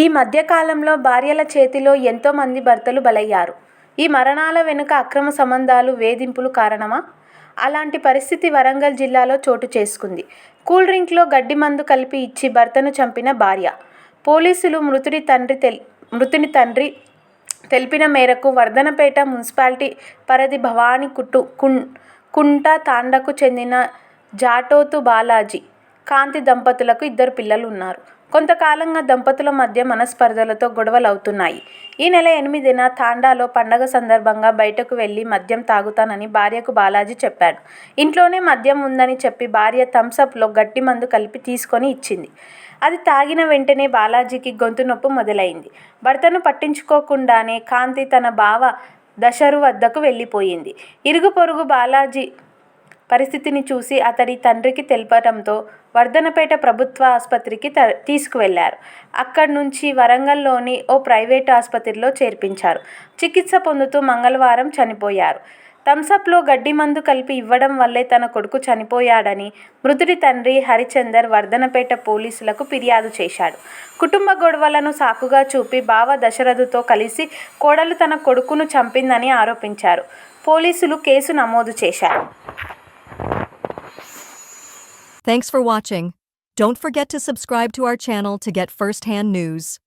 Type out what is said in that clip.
ఈ మధ్యకాలంలో భార్యల చేతిలో ఎంతోమంది భర్తలు బలయ్యారు. ఈ మరణాల వెనుక అక్రమ సంబంధాలు, వేధింపులు కారణమా? అలాంటి పరిస్థితి వరంగల్ జిల్లాలో చోటు చేసుకుంది. కూల్ డ్రింక్లో గడ్డి మందు కలిపి ఇచ్చి భర్తను చంపిన భార్య. పోలీసులు మృతుడి తండ్రి తెల్ మృతుని తండ్రి తెలిపిన మేరకు వర్ధనపేట మున్సిపాలిటీ పరిధి భవానీ కుంట తాండకు చెందిన జాటోతు బాలాజీ, కాంతి దంపతులకు ఇద్దరు పిల్లలు ఉన్నారు. కొంతకాలంగా దంపతుల మధ్య మనస్పర్ధలతో గొడవలవుతున్నాయి. ఈ నెల ఎనిమిదిన తాండాలో పండగ సందర్భంగా బయటకు వెళ్ళి మద్యం తాగుతానని భార్యకు బాలాజీ చెప్పాడు. ఇంట్లోనే మద్యం ఉందని చెప్పి భార్య థమ్సప్లో మందు కలిపి తీసుకొని ఇచ్చింది. అది తాగిన వెంటనే బాలాజీకి గొంతు నొప్పి మొదలైంది. భర్తను పట్టించుకోకుండానే కాంతి తన బావ దశరు వద్దకు వెళ్ళిపోయింది ఇరుగు పొరుగు బాలాజీ పరిస్థితిని చూసి అతడి తండ్రికి తెలపడంతో వర్ధనపేట ప్రభుత్వ ఆస్పత్రికి తీసుకువెళ్ళారు. అక్కడి నుంచి వరంగల్లోని ఓ ప్రైవేట్ ఆసుపత్రిలో చేర్పించారు. చికిత్స పొందుతూ మంగళవారం చనిపోయారు. థమ్సప్లో గడ్డిమందు కలిపి ఇవ్వడం వల్లే తన కొడుకు చనిపోయాడని మృతుడి తండ్రి హరిచందర్ వర్ధనపేట పోలీసులకు ఫిర్యాదు చేశాడు. కుటుంబ గొడవలను సాకుగా చూపి బావ దశరథుతో కలిసి కోడలు తన కొడుకును చంపిందని ఆరోపించారు. పోలీసులు కేసు నమోదు చేశారు. Thanks for watching. Don't forget to subscribe to our channel to get first-hand news.